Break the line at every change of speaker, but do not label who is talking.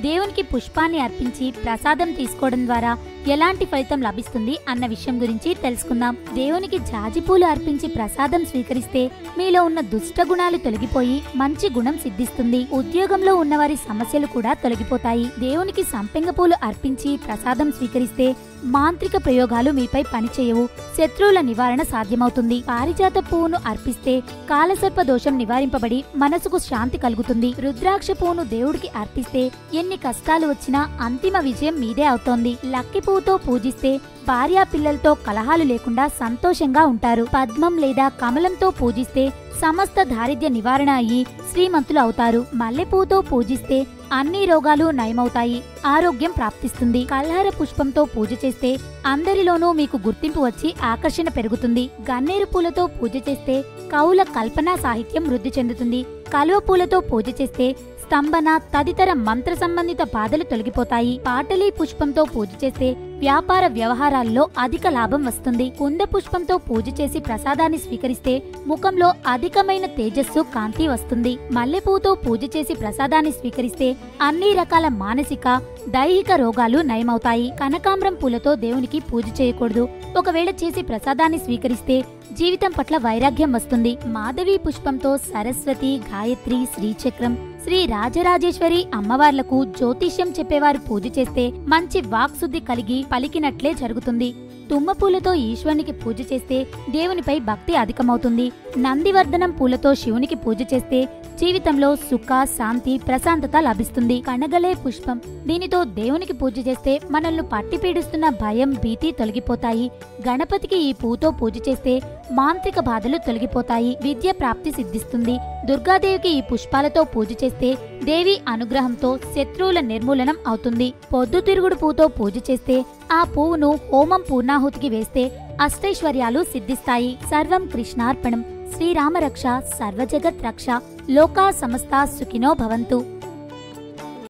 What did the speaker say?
దేవునికి పుష్పాన్ని అర్పించి ప్రసాదం తీసుకోవడం ద్వారా ఎలాంటి ఫలితం లభిస్తుంది అన్న విషయం గురించి తెలుసుకుందాం. దేవునికి జాజిపూలు అర్పించి ప్రసాదం స్వీకరిస్తే మీలో ఉన్న దుష్ట గుణాలు తొలగిపోయి మంచి గుణం సిద్ధిస్తుంది. ఉద్యోగంలో ఉన్నవారి సమస్యలు కూడా తొలగిపోతాయి. దేవునికి సంపెంగ పూలు అర్పించి ప్రసాదం స్వీకరిస్తే మాంత్రిక ప్రయోగాలు మీపై పనిచేయవు. శత్రువుల నివారణ సాధ్యమవుతుంది. పారిజాత పువ్వును అర్పిస్తే కాలసర్ప దోషం నివారింపబడి మనసుకు శాంతి కలుగుతుంది. రుద్రాక్ష పువ్వును దేవుడికి అర్పిస్తే ఎన్ని కష్టాలు వచ్చినా అంతిమ విజయం మీదే అవుతోంది. లక్కి పువ్వుతో పూజిస్తే భార్యా పిల్లలతో కలహాలు లేకుండా సంతోషంగా ఉంటారు. పద్మం లేదా కమలంతో పూజిస్తే సమస్త దారిద్ర్య నివారణ అయ్యి శ్రీమంతులు అవుతారు. మల్లెపూతో పూజిస్తే అన్ని రోగాలు నయమవుతాయి. ఆరోగ్యం ప్రాప్తిస్తుంది. కల్హార పుష్పంతో పూజ చేస్తే అందరిలోనూ మీకు గుర్తింపు వచ్చి ఆకర్షణ పెరుగుతుంది. గన్నేరు పూలతో పూజ చేస్తే కవుల కల్పనా సాహిత్యం వృద్ధి చెందుతుంది. కలువ పూలతో పూజ చేస్తే స్తంభన తదితర మంత్ర సంబంధిత బాధలు తొలగిపోతాయి. పాటలీ పుష్పంతో పూజ చేస్తే వ్యాపార వ్యవహారాల్లో అధిక లాభం వస్తుంది. కుంద పుష్పంతో పూజ చేసి ప్రసాదాన్ని స్వీకరిస్తే ముఖంలో అధికమైన తేజస్సు కాంతి వస్తుంది. మల్లెపూతో పూజ చేసి ప్రసాదాన్ని స్వీకరిస్తే అన్ని రకాల మానసిక దైహిక రోగాలు నయమవుతాయి. కనకాంబరం పూలతో దేవునికి పూజ చేయకూడదు. ఒకవేళ చేసి ప్రసాదాన్ని స్వీకరిస్తే జీవితం పట్ల వైరాగ్యం వస్తుంది. మాధవి పుష్పంతో సరస్వతి గాయత్రి శ్రీచక్రం శ్రీ రాజరాజేశ్వరి అమ్మవార్లకు జ్యోతిష్యం చెప్పేవారు పూజ చేస్తే మంచి వాక్శుద్ధి కలిగి పలికినట్లే జరుగుతుంది. తుమ్మ పూలతో ఈశ్వరునికి పూజ చేస్తే దేవునిపై భక్తి అధికమవుతుంది. నందివర్ధనం పూలతో శివునికి పూజ చేస్తే జీవితంలో సుఖ శాంతి ప్రశాంతత లభిస్తుంది. కనగలే పుష్పం. దీనితో దేవునికి పూజ చేస్తే మనల్ని పట్టి పీడిస్తున్న భయం భీతి తొలగిపోతాయి. గణపతికి ఈ పూతో పూజ చేస్తే మాంత్రిక బాధలు తొలగిపోతాయి. విద్య ప్రాప్తి సిద్ధిస్తుంది. దుర్గాదేవికి ఈ పుష్పాలతో పూజ చేస్తే దేవి అనుగ్రహంతో శత్రువుల నిర్మూలనం అవుతుంది. పొద్దుతిరుగుడు పూతో పూజ చేస్తే ఆ పువ్వును హోమం పూర్ణాహుతికి వేస్తే అష్టైశ్వర్యాలు సిద్ధిస్తాయి. సర్వం కృష్ణార్పణం. శ్రీరామరక్ష సర్వజగత్ రక్ష లోకా సమస్త సుఖినో భవంతు.